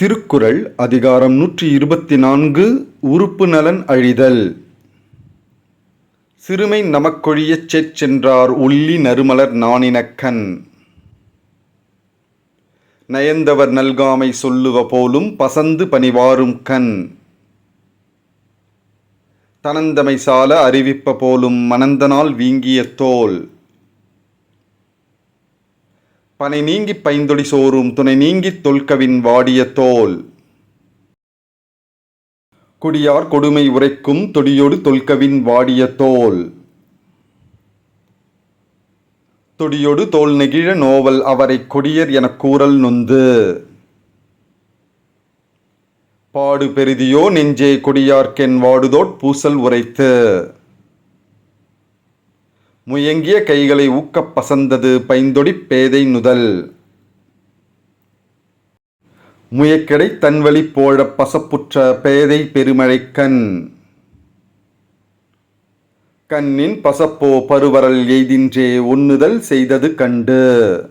திருக்குறள் அதிகாரம் நூற்றி இருபத்தி நான்கு உறுப்பு நலன் அழிதல். சிறுமை நமக்கொழியச் சென்றார் உள்ளி நறுமலர் நாணினக்கண் நயந்தவர் நல்காமை சொல்லுவ போலும் பசந்து பணிவாரும் கண். தனந்தமை சால அறிவிப்ப போலும் மனந்தனால் வீங்கிய தோல். பனை நீங்கிப் பைந்தொழி சோறும் துணை நீங்கித் தொல்கவின் வாடிய தோல். குடியார் கொடுமை உரைக்கும் தொடியொடு தொல்கவின் வாடிய தோல். தொடியொடு தோல் நெகிழ நோவல் அவரைக் கொடியர் எனக் கூறல் நொந்து. பாடு பெரிதியோ நெஞ்சே கொடியார்க்கென் வாடுதோட் பூசல் உரைத்து. முயங்கிய கைகளை ஊக்கப் பசந்தது பைந்தொடிப் பேதை நுதல். முயக்கடை தன்வழி போழ பசப்புற்ற பேதை பெருமழைக்கண். கண்ணின் பசப்போ பருவரல் எய்தின்றே உண்ணுதல் செய்தது கண்டு.